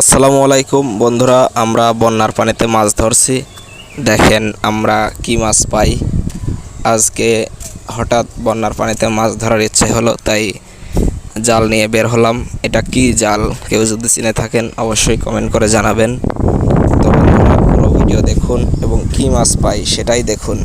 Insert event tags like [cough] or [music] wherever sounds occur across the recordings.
আসসালামু আলাইকুম, বন্ধুরা, আমরা বন্যার পানিতে মাছ ধরছি। দেখেন আমরা কি মাছ পাই। আজকে হঠাৎ বন্যার পানিতে মাছ ধরার ইচ্ছে হলো, তাই জাল নিয়ে বের হলাম। এটা কি জাল? কেউ যদি চিনে থাকেন, অবশ্যই কমেন্ট করে জানাবেন। তো বন্ধুরা ভিডিও দেখুন এবং কি মাছ পাই সেটাই দেখুন।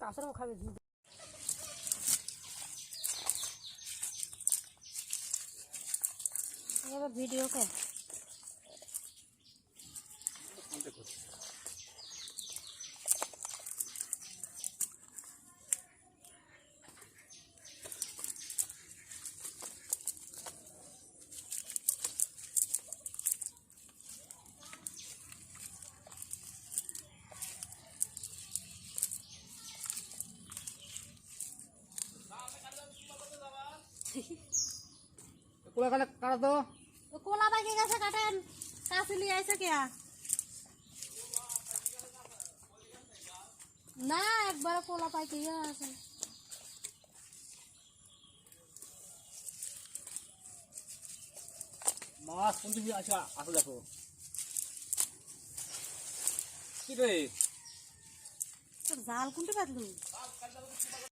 কাঁচরাও খাবে এবার [laughs] কোলা কাটা কাটা তো। কোলা পাইকে গেছে কাটেন। কাছে নিয়ে আইছে কে? না একবার কোলা পাইকে গেছে মাছ কোনটি আছে? আসো দেখো। কি রে? জাল কোনটা পাতলু